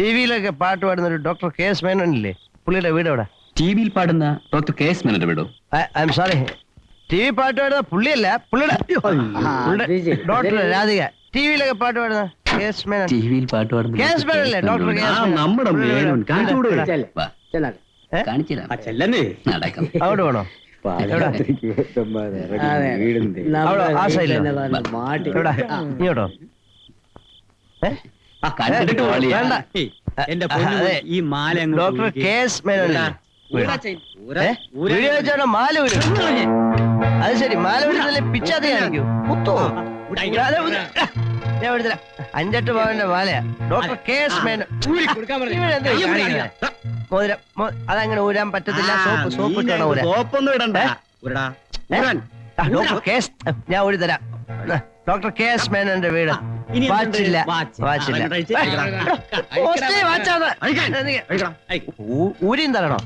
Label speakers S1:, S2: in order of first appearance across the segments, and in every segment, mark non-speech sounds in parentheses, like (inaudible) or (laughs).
S1: T വിയിലൊക്കെ പാട്ട് പാടുന്ന ഒരു ഡോക്ടർ കെ എസ് മേനോനില്ലേ? പുള്ളിയുടെ വീട് എവിടെ?
S2: ടി വിയിൽ പാടുന്ന ഡോക്ടർ കെ എസ് മേനോന്റെ വീടോ?
S1: I'm sorry. ടി വി പാട്ട് പാടുന്ന പുള്ളിയല്ല പുള്ളിയുടെ പുള്ളിയുടെ ഡോക്ടർ രാധിക. ടി വിയിലൊക്കെ പാട്ട് പാടുന്ന കെ എസ് മേനോൻ.
S2: ടി വിയിൽ പാട്ട് പാടുന്ന
S1: കെ എസ് മേനോനല്ലേ ഡോക്ടർ കെ എസ് മേനോൻ
S2: നമ്മുടെ മേനോൻ. കാണിച്ചു വാ,
S3: ചെന്നാട്ടെ.
S1: ഏ?
S2: കാണിച്ചു തരാം.
S4: ആ ചെല്ലന്നേ
S2: നടക്കാം. (laughs)
S1: അവിടെ വേണോ.
S4: വീടുണ്ട്.
S1: ആ സൈഡിലോ? ഇങ്ങോട്ടോ? ഏ?
S2: കണ്ടിട്ട് പോളിയാ.
S1: വേണ്ട.
S4: ഏയ്, എന്റെ പൊന്നു
S1: അതെ.
S4: ഈ മാല അങ്ങ്
S1: ഡോക്ടർ
S4: ഊരിക്ക്.
S1: കെ എസ് മേനോൻ
S4: ഊരാ ചെയ്. ഊരാ- ഊരാ-
S1: വീഡിയോ വെച്ചാണോ മാല വീഴും അത് ശരി മാല വീഴുന്നല്ലേ പിച്ചാതെ കാണിക്കൂ. കുത്തോ.
S4: ഊരാ,
S1: അതെ,
S4: ഊരാ.
S1: ഞാൻ വിടുന്നില്ല അഞ്ചെട്ട് പവന്റെ മാലയാ. Doctor K S Menon.
S4: ഊരി കൊടുക്കാൻ പറഞ്ഞു.
S1: ഇവനെന്താ ഈ
S4: കൈ
S1: കാണിക്കുന്നെ? മോതിരം. മോ- അതങ്ങനെ ഊരാൻ പറ്റത്തില്ല.
S4: ആ,
S1: സോപ്പ് സോപ്പ്
S4: നീ
S1: ഇട്ടാണോ ഊരാൻ?
S4: സോപ്പൊന്നും ഇടണ്ട. ഊരടാ. ഊരാൻ.
S1: ആ, ഡോക്ടർ കെ എസ് ഞാൻ ഊരി തരാം ഡോക്ടർ കെ എസ് മേനന്റെ വീട്? വാച്ചില്ല.
S4: വാച്ച്.
S1: വാച്ചില്ല. ഊരിയും തരണോ?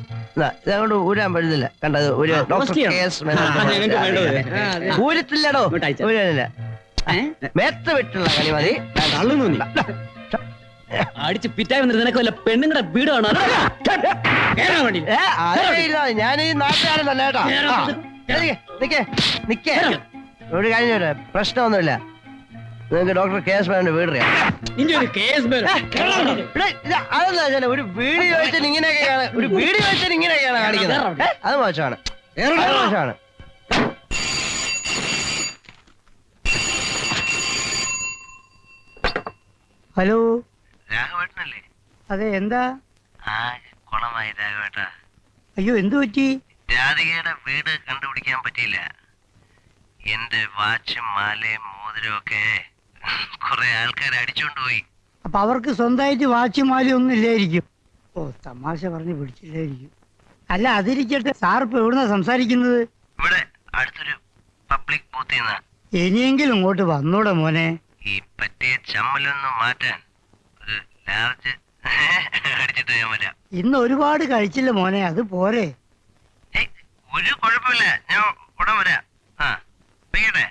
S1: ഇതങ്ങോട്ട് ഊരാൻ പറ്റുന്നില്ല. കണ്ടത് ഒരു ഡോക്ടർ. K S
S3: Menon.
S1: ഊരത്തില്ലടോ. ഊരാനില്ല.
S4: ഏ?
S1: വിട്ടുള്ള കളി മതി.
S2: അടിച്ച് പിറ്റായി വന്നിട്ട് നിനക്ക് വല്ല പെണ്ണുങ്ങളുടെ വീട് കാണാൻ.
S1: ഞാൻ ഈ നാട്ടുകാരൻ തന്നെ കേട്ടോ. നിക്ക്, നിക്ക്. ഒരു കാര്യം ചോദിച്ചോട്ടെ? പ്രശ്നമൊന്നുമില്ല. നിങ്ങൾക്ക് ഡോക്ടർ കെ എസ് മേനോട് വീട് അറിയാം.
S4: ഒരു കേസ്.
S1: ഇവിടെ ഇത് അതെന്താ വെച്ചാൽ ഒരു വീട് ചോദിച്ചാൽ ഇങ്ങനെയൊക്കെയാണ് ഒരു വീട് ചോദിച്ചാൽ ഇങ്ങനെയൊക്കെയാണ് കാണിക്കുന്നത്. അത് മോശമാണ്. അത് മോശമാണ്.
S3: ഹലോ?
S1: രാഘവേട്ടനല്ലേ?
S3: അതെ എന്താ?
S1: ആ കുളമായി രാഘവേട്ട.
S3: അയ്യോ എന്തു പറ്റി?
S1: രാധികയുടെ വീട് കണ്ടുപിടിക്കാൻ പറ്റിയില്ല. എന്റെ വാച്ചും മാലയും മോതിരമൊക്കെ കുറെ ആൾക്കാർ അടിച്ചോണ്ട് പോയി.
S3: അപ്പൊ അവർക്ക് സ്വന്തമായിട്ട് വാച്ചും മാലയും ഒന്നും ഇല്ലായിരിക്കും. ഓ തമാശ പറഞ്ഞ് പിടിച്ചില്ലായിരിക്കും. അല്ല അതിരിക്കട്ടെ സാർ ഇപ്പൊ എവിടുന്നാ സംസാരിക്കുന്നത്?
S1: ഇവിടെ അടുത്തൊരു പബ്ലിക് ബൂത്തിൽ നിന്ന്.
S3: ഇനിയെങ്കിലും ഇങ്ങോട്ട് വന്നൂടെ മോനെ.
S1: ഈ പറ്റിയ ചമ്മലൊന്നും മാറ്റാൻ ഒരു ലാർജ് (laughs) അടിച്ചിട്ട് ഞാൻ വരാം.
S3: ഇന്ന് ഒരുപാട് കഴിച്ചില്ല മോനെ അത് പോരെ.
S1: ഏയ്, ഒരു കുഴപ്പമില്ല. ഞാൻ ഉടൻ വരാം. ആ. വെക്കട്ടെ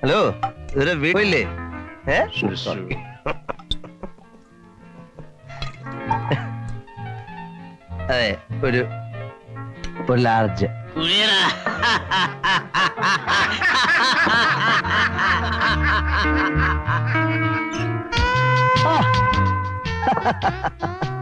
S1: ഹലോ ഇതൊരു വീടില്ലേ ഏ? അതെ ഒരു ഒരു ലാർജ് (laughs)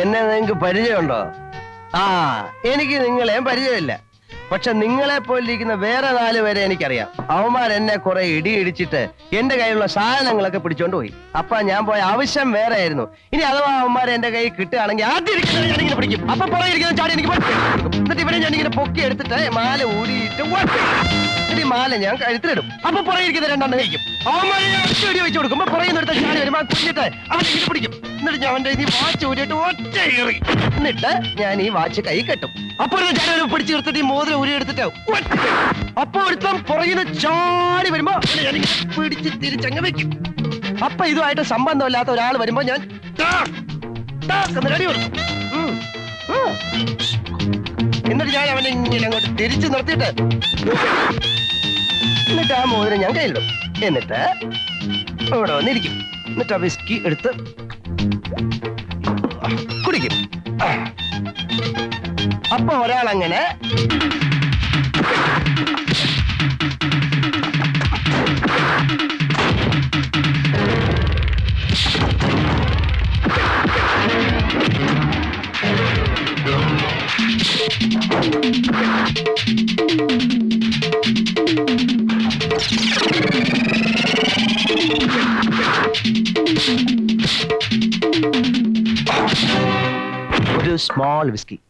S1: എന്നെ നിങ്ങൾക്ക് പരിചയമുണ്ടോ? ആ എനിക്ക് നിങ്ങളെയും പരിചയമില്ല. പക്ഷെ നിങ്ങളെ പോലിരിക്കുന്ന വേറെ നാല് പേരെ എനിക്കറിയാം. അവന്മാർ എന്നെ കുറെ ഇടി ഇടിച്ചിട്ട് എന്റെ കയ്യിലുള്ള സാധനങ്ങളൊക്കെ പിടിച്ചോണ്ട് പോയി. അപ്പൊ ഞാൻ പോയ ആവശ്യം വേറെ ആയിരുന്നു ഇനി അഥവാ അവന്മാർ എന്റെ കയ്യിൽ കിട്ടുകയാണെങ്കിൽ ആദ്യം പിടിക്കും. അപ്പൊ പുറകെ ഇരിക്കുന്ന ചാടി എനിക്ക് എന്നിട്ട് ഇവരെ ഇങ്ങനെ പൊക്കി എടുത്തിട്ട് മാല ഊരിയിട്ട് ഈ മാല ഞാൻ കഴുത്തിലിടും. അപ്പൊ പുറകിരിക്കുന്ന രണ്ടെണ്ണം കഴിക്കും. അവന്മാരെ ഒറ്റ വെച്ച് കൊടുക്കുമ്പോ പുറകെ നിർത്ത ചാടി വരുമ്പോ കുഞ്ഞിട്ട് അവൻ ഇങ്ങനെ പിടിക്കും. എന്നിട്ട് ഞാൻ അവന്റെ ഈ വാച്ച് ഊരിയിട്ട് ഒറ്റ ഏറി എന്നിട്ട് ഞാൻ ഈ വാച്ച് കൈ കെട്ടും. അപ്പൊ ഒരു ചാടി പിടിച്ചു നിർത്തിട്ട് ഈ മോതിരം ഊരി എടുത്തിട്ട് അപ്പൊ ഒരുത്തം പുറകിന് ചാടി വരുമ്പോ ഞാനിങ്ങനെ പിടിച്ച് തിരിച്ചങ്ങ് വെക്കും. അപ്പൊ ഇതുമായിട്ട് സംബന്ധമില്ലാത്ത ഒരാൾ വരുമ്പോ ഞാൻ. എന്നിട്ട് ഞാൻ അവനെ ഇങ്ങനെ അങ്ങോട്ട് തിരിച്ചു നിർത്തിയിട്ട് എന്നിട്ട് ആ മോതിരം ഞാൻ കയ്യിലിടും. എന്നിട്ട് ഇവിടെ വന്നിരിക്കും. എന്നിട്ട് ആ വിസ്കി എടുത്ത് കുടിക്കും. അപ്പൊ ഒരാൾ അങ്ങനെ small whiskey.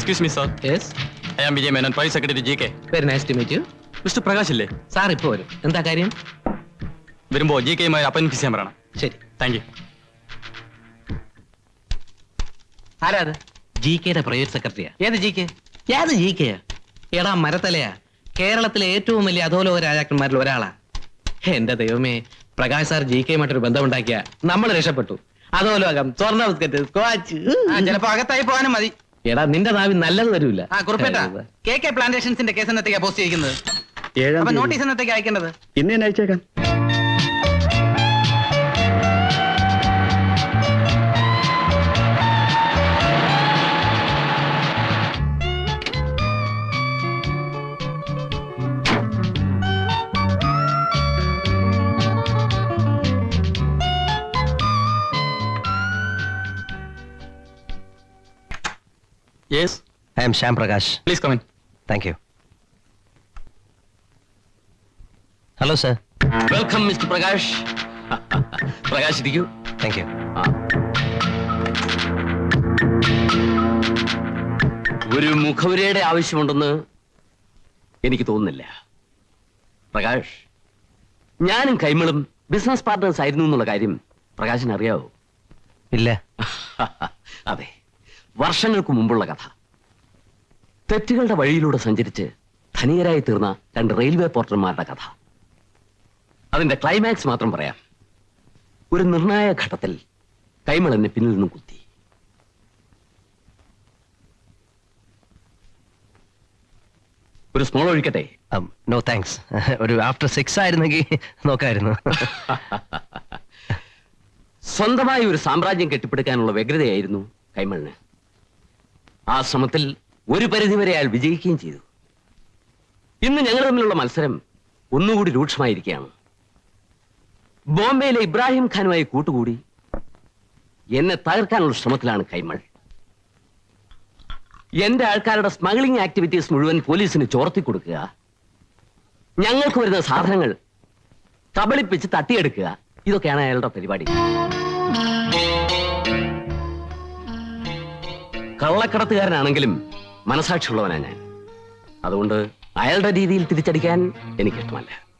S5: Excuse me sir
S2: yes
S5: I am Vijay Menon price secretary G K
S2: very nice to meet you
S5: mister Prakash ഇല്ലേ?
S2: സാർ ഇപ്പോൾ വരും. എന്താ കാര്യം?
S5: വരുമ്പോ ജി കെയുമായി അപ്പോയിന്റ് ചെയ്യാൻ പറയണം.
S2: ശരി.
S5: താങ്ക് യു
S2: ആരാ അത്? ജി കെയുടെ പ്രൈവറ്റ് സെക്രട്ടറിയാ ഏത് ജി കെ ഏത് ജി കെയാ എടാ മരത്തലയാ. കേരളത്തിലെ ഏറ്റവും വലിയ അധോലോക രാജാക്കന്മാരിൽ ഒരാളാ. എന്റെ ദൈവമേ പ്രകാശ് സാർ ജി കെയുമായിട്ടൊരു ബന്ധമുണ്ടാക്കിയ. നമ്മൾ രക്ഷപ്പെട്ടു. അധോലോകം സ്വർണ ബിസ്ക്കറ്റ് സ്ക്വാച്ച്.
S6: ചിലപ്പോ അകത്തായി പോകാനും മതി.
S2: എടാ നിന്റെ നാവിൽ നല്ലത് തരൂല
S6: ആ കുറിപ്പേട്ട കെ കെ പ്ലാന്റേഷൻസിന്റെ കേസ് എന്നത്തേക്കാ പോസ്റ്റ് ചെയ്യിക്കുന്നത്? അപ്പൊ നോട്ടീസ് എന്നത്തേക്ക് അയക്കേണ്ടത്?
S4: ഇന്ന് തന്നെ അയച്ചേക്കാം.
S1: I'm Shyam Prakash
S5: please come in
S1: thank you hello sir
S2: welcome mister Prakash Prakash ഇരിക്കൂ
S1: താങ്ക് യു
S2: ഒരു മുഖവുരയുടെ ആവശ്യമുണ്ടെന്ന് എനിക്ക് തോന്നുന്നില്ല. പ്രകാശ് ഞാനും കൈമളും ബിസിനസ് പാർട്ട്നേഴ്സ് ആയിരുന്നു എന്നുള്ള കാര്യം പ്രകാശിന് അറിയാവോ
S1: ഇല്ല. (laughs)
S2: അതെ. വർഷങ്ങൾക്ക് മുമ്പുള്ള കഥ. തെറ്റുകളുടെ വഴിയിലൂടെ സഞ്ചരിച്ച് ധനികരായി തീർന്ന രണ്ട് റെയിൽവേ പോർട്ടർമാരുടെ കഥ. അതിന്റെ ക്ലൈമാക്സ് മാത്രം പറയാം. ഒരു നിർണായക ഘട്ടത്തിൽ കൈമൾ എന്നെ പിന്നിൽ നിന്നും കുത്തി. ഒരു സ്മോൾ ഒഴിക്കട്ടെ?
S1: നോ താങ്ക്സ് (laughs) ഒരു ആഫ്റ്റർ സിക്സ് ആയിരുന്നെങ്കിൽ നോക്കായിരുന്നു. (laughs)
S2: സ്വന്തമായി ഒരു സാമ്രാജ്യം കെട്ടിപ്പടുക്കാനുള്ള വ്യഗ്രതയായിരുന്നു കൈമളിന്. ആ ശ്രമത്തിൽ ഒരു പരിധിവരെ അയാൾ വിജയിക്കുകയും ചെയ്തു. ഇന്ന് ഞങ്ങൾ തമ്മിലുള്ള മത്സരം ഒന്നുകൂടി രൂക്ഷമായിരിക്കുകയാണ്. ബോംബെയിലെ ഇബ്രാഹിം ഖാനുമായി കൂട്ടുകൂടി എന്നെ തകർക്കാനുള്ള ശ്രമത്തിലാണ് കൈമൾ. എന്റെ ആൾക്കാരുടെ സ്മഗ്ലിംഗ് ആക്ടിവിറ്റീസ് മുഴുവൻ പോലീസിന് ചോർത്തി കൊടുക്കുക ഞങ്ങൾക്ക് വരുന്ന സാധനങ്ങൾ കബളിപ്പിച്ച് തട്ടിയെടുക്കുക ഇതൊക്കെയാണ് അയാളുടെ പരിപാടി. കള്ളക്കടത്തുകാരനാണെങ്കിലും മനസാക്ഷിയുള്ളവനാ ഞാൻ. അതുകൊണ്ട് അയാളുടെ രീതിയിൽ തിരിച്ചടിക്കാൻ എനിക്കിഷ്ടമല്ല.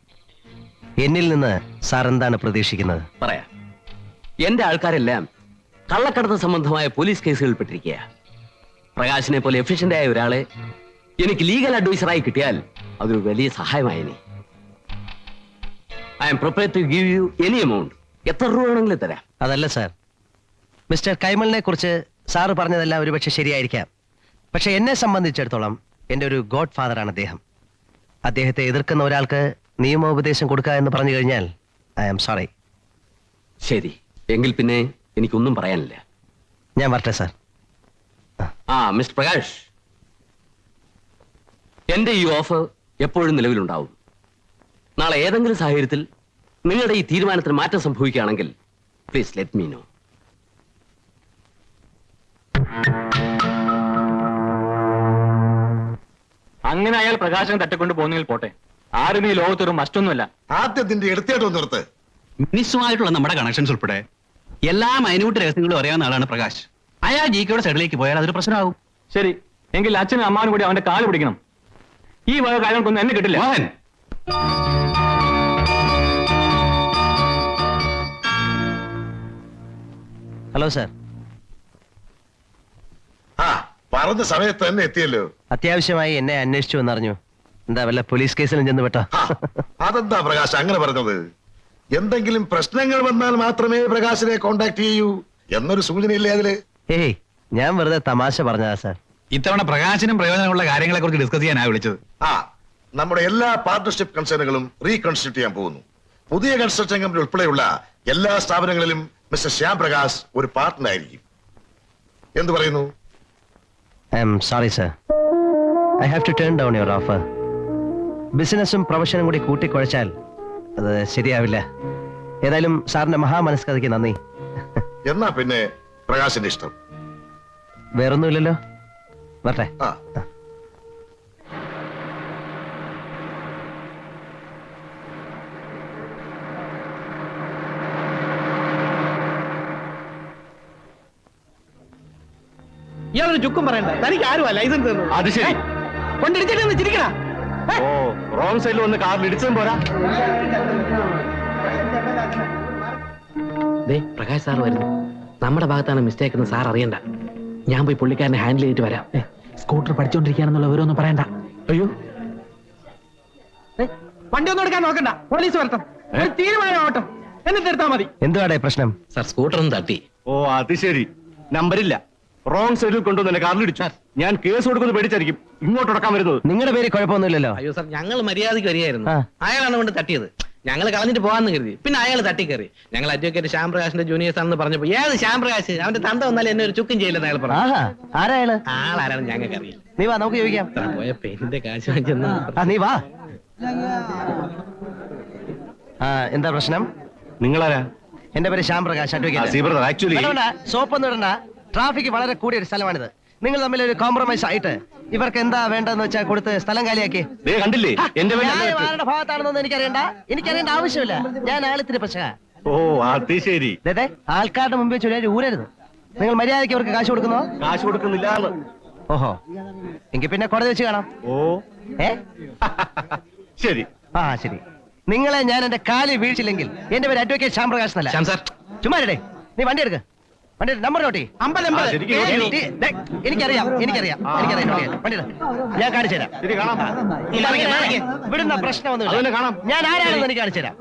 S1: എന്നിൽ നിന്ന് സാർ എന്താണ് പ്രതീക്ഷിക്കുന്നത്?
S2: പറയാ. എന്റെ ആൾക്കാരെല്ലാം കള്ളക്കടത്ത് സംബന്ധമായ പോലീസ് കേസുകളിൽ പെട്ടിരിക്കുക. പ്രകാശിനെ പോലെ എഫിഷ്യന്റ് ആയ ഒരാളെ എനിക്ക് ലീഗൽ അഡ്വൈസറായി കിട്ടിയാൽ അതൊരു വലിയ സഹായമായി I'm prepare to give you any amount എത്ര രൂപ വേണമെങ്കിലും തരാം.
S1: അതല്ല സാർ. മിസ്റ്റർ കൈമളിനെ കുറിച്ച് സാറ് പറഞ്ഞതെല്ലാം ഒരുപക്ഷെ ശരിയായിരിക്കാം. പക്ഷെ എന്നെ സംബന്ധിച്ചിടത്തോളം എന്റെ ഒരു ഗോഡ് ഫാദറാണ് അദ്ദേഹം. അദ്ദേഹത്തെ എതിർക്കുന്ന ഒരാൾക്ക് നിയമോപദേശം കൊടുക്കുക എന്ന് പറഞ്ഞു കഴിഞ്ഞാൽ ഐ ആം സോറി.
S2: ശരി. എങ്കിൽ പിന്നെ എനിക്കൊന്നും പറയാനില്ല.
S1: ഞാൻ വരട്ടെ സാർ.
S2: ആ. മിസ്റ്റർ പ്രകാശ്. എന്റെ ഈ ഓഫർ എപ്പോഴും നിലവിലുണ്ടാവും. നാളെ ഏതെങ്കിലും സാഹചര്യത്തിൽ നിങ്ങളുടെ ഈ തീരുമാനത്തിന് മാറ്റം സംഭവിക്കുകയാണെങ്കിൽ പ്ലീസ് ലെറ്റ് മീ നോ
S5: അങ്ങനെ അയാൾ പ്രകാശനം തട്ടിക്കൊണ്ട് പോകുന്നെങ്കിൽ പോട്ടെ. ആരും ഈ ലോകത്തൊരു മസ്റ്റൊന്നുമല്ല.
S7: ആദ്യത്തിന്റെ എടുത്തേട്ടോ നിർത്ത്.
S8: മിനിസുമായിട്ടുള്ള നമ്മുടെ കണക്ഷൻസ് ഉൾപ്പെടെ എല്ലാ മൈന്യൂട്ട് രഹസ്യങ്ങളും അറിയാവുന്ന ആളാണ് പ്രകാശ്. അയാൾ ജി കെയുടെ സൈഡിലേക്ക് പോയാൽ അതൊരു പ്രശ്നമാകും.
S5: ശരി. എങ്കിൽ അച്ഛനും അമ്മാനും കൂടി അവന്റെ കാൽ പിടിക്കണം. ഈ വക കാര്യങ്ങൾക്കൊന്നും എന്നെ കിട്ടില്ല.
S8: മോഹൻ.
S1: ഹലോ സാർ
S7: ആ പറഞ്ഞ സമയത്ത് തന്നെ എത്തിയല്ലോ.
S1: അത്യാവശ്യമായി എന്നെ അന്വേഷിച്ചു എന്നറിഞ്ഞു. എന്താ വല്ല പോലീസ് കേസിലും ചെന്ന് പെട്ടോ?
S7: അതെന്താ പ്രകാശ് അങ്ങനെ പറഞ്ഞത്? എന്തെങ്കിലും പ്രശ്നങ്ങൾ വന്നാൽ മാത്രമേ പ്രകാശിനെ കോണ്ടാക്ട് ചെയ്യൂ എന്നൊരു സൂചനയില്ലേ അതിൽ?
S1: ഏയ് ഞാൻ വെറുതെ തമാശ പറഞ്ഞതാ സാർ.
S8: ഇത്തവണ പ്രകാശനും പ്രയോജനമുള്ള കാര്യങ്ങളെ കുറിച്ച് ഡിസ്കസ് ചെയ്യാനാണ് വിളിച്ചത്.
S7: ആ നമ്മുടെ എല്ലാ പാർട്ണർഷിപ്പ് കൺസേണുകളും റീകൺസ്റ്റിറ്റ്യൂട്ട് ചെയ്യാൻ പോകുന്നു. പുതിയ കൺസ്ട്രക്ഷൻ കമ്പനി ഉൾപ്പെടെയുള്ള എല്ലാ സ്ഥാപനങ്ങളിലും മിസ്റ്റർ ശ്യാം പ്രകാശ് ഒരു പാർട്ട്ണർ ആയിരിക്കും. എന്ത് പറയുന്നു?
S1: I'm sorry sir I have to turn down your offer ബിസിനസ്സും പ്രൊഫഷനും കൂടി കൂട്ടിക്കുഴച്ചാൽ അത് ശരിയാവില്ല. ഏതായാലും സാറിന്റെ മഹാമനസ്കഥയ്ക്ക് നന്ദി.
S7: എന്നാ പിന്നെ പ്രകാശിന്റെ ഇഷ്ടം?
S1: വേറൊന്നുമില്ലല്ലോ. വരട്ടെ.
S7: ആ.
S6: ഇയാളൊരു ചുക്കും പറയണ്ട? തനിക്ക് ആരുമാ ലൈസൻസ് തന്നത്?
S5: അത് ശരി.
S6: കൊണ്ടിരിച്ചിട്ട് ചിരിക്കണ.
S5: ഓ റോങ് സൈഡിൽ വന്ന് കാറിൽ ഇടിച്ചതും പോരാ.
S9: ദേ പ്രകാശ് സാർ വരുന്നു. നമ്മുടെ ഭാഗത്താണ് മിസ്റ്റേക്ക് എന്ന് സാർ അറിയണ്ട. ഞാൻ പോയി പുള്ളിക്കാരനെ ഹാൻഡിൽ ചെയ്തിട്ട് വരാം. സ്കൂട്ടർ പഠിച്ചോണ്ടിരിക്കാനെന്നുള്ള വിവരമൊന്നും പറയണ്ട. അയ്യോ.
S6: വണ്ടി ഒന്നും എടുക്കാൻ നോക്കണ്ട. പോലീസ് വരട്ടെ ഒരു തീരുമാനമാവട്ടെ എന്നിട്ട് എടുത്താൽ മതി.
S1: എന്തുവാടേ പ്രശ്നം?
S9: സാർ സ്കൂട്ടർ ഒന്ന് തട്ടി.
S5: ഓ അത് ശരി. നമ്പരില്ല റോങ് സൈഡിൽ കൊണ്ടുവന്ന് എന്നെ കാറിൽ ഇടിച്ചു. ഞാൻ കേസ് കൊടുക്കുന്നത് പേടിച്ചായിരിക്കും. ഇങ്ങോട്ട് ഉടക്കാൻ വരുന്നത്.
S1: നിങ്ങളുടെ പേര് കുഴപ്പമൊന്നുമില്ലല്ലോ.
S9: അയ്യോ സാർ ഞങ്ങൾ മര്യാദയ്ക്ക് വരികയായിരുന്നു. അയാളാണ് കൊണ്ട് തട്ടിയത്. ഞങ്ങൾ കളഞ്ഞിട്ട് പോകാന്ന് കരുതി. പിന്നെ അയാൾ തട്ടിക്കറി ഞങ്ങൾ അഡ്വക്കേറ്റ് ശ്യാം പ്രകാശിന്റെ ജൂനിയേഴ്സ് ആണെന്ന് പറഞ്ഞപ്പോ ഏത് ശ്യാം പ്രകാശ് അവന്റെ തന്ത വന്നാലും എന്നെ ഒരു ചുക്കും ചെയ്യില്ലെന്ന് അയാൾ പറഞ്ഞു. ആളാരാണ് ഞങ്ങൾക്ക് അറിയില്ല.
S1: നീ വാ നമുക്ക് ചോദിക്കാം.
S9: പോയ പെയിന്റിന്റെ കാശ് വാങ്ങിച്ചെന്ന്
S1: നീ വാ. ആ എന്താ പ്രശ്നം?
S5: നിങ്ങളാരാ?
S1: എന്റെ പേര് Shyam Prakash advocate
S5: actually
S1: soap ഒന്നും ഇടണ്ട. ട്രാഫിക് വളരെ കൂടിയ ഒരു സ്ഥലമാണിത്. നിങ്ങൾ തമ്മിൽ ഒരു കോംപ്രമൈസ് ആയിട്ട്. ഇവർക്ക് എന്താ വേണ്ടെന്ന് വെച്ചാൽ കൊടുത്ത് സ്ഥലം കാലിയാക്കി.
S5: കണ്ടില്ലേ? എന്റെ
S1: ആരുടെ ഭാഗത്താണെന്നൊന്നും എനിക്കറിയണ്ട. എനിക്കറിയേണ്ട ആവശ്യമില്ല. ഞാൻ ആളിത്തിരി പക്ഷേ
S5: ഓ അത് ശരി.
S1: അതെ ആൾക്കാരുടെ മുമ്പ് വെച്ച് ഊരരുത്. നിങ്ങൾ മര്യാദയ്ക്ക് അവർക്ക് കാശ് കൊടുക്കുന്നോ?
S5: കാശ് കൊടുക്കുന്നില്ല
S1: ഓഹോ. എങ്കിൽ പിന്നെ കോടതി വെച്ച് കാണാം.
S5: ഓ.
S1: ഏ? (laughs)
S5: ശരി.
S1: ആ ശരി. നിങ്ങളെ ഞാൻ എന്റെ കാലിൽ വീഴ്ചില്ലെങ്കിൽ എന്റെ പേര് അഡ്വക്കേറ്റ് ശ്യാം പ്രകാശ് എന്നല്ല.
S9: ശ്യാം സാർ.
S1: ചുമ്മാ നീ വണ്ടി എടുക്ക. വണ്ടി നമ്പർ നോട്ടി.
S6: അമ്പത്
S5: അമ്പത്.
S1: എനിക്കറിയാം എനിക്കറിയാം എനിക്കറിയാം നോട്ട് ചെയ്യാം. ഞാൻ കാണിച്ചു തരാം. ഇവിടുന്ന
S5: പ്രശ്നം
S1: ഞാൻ ആരാണെന്ന് എനിക്ക് കാണിച്ചു തരാം.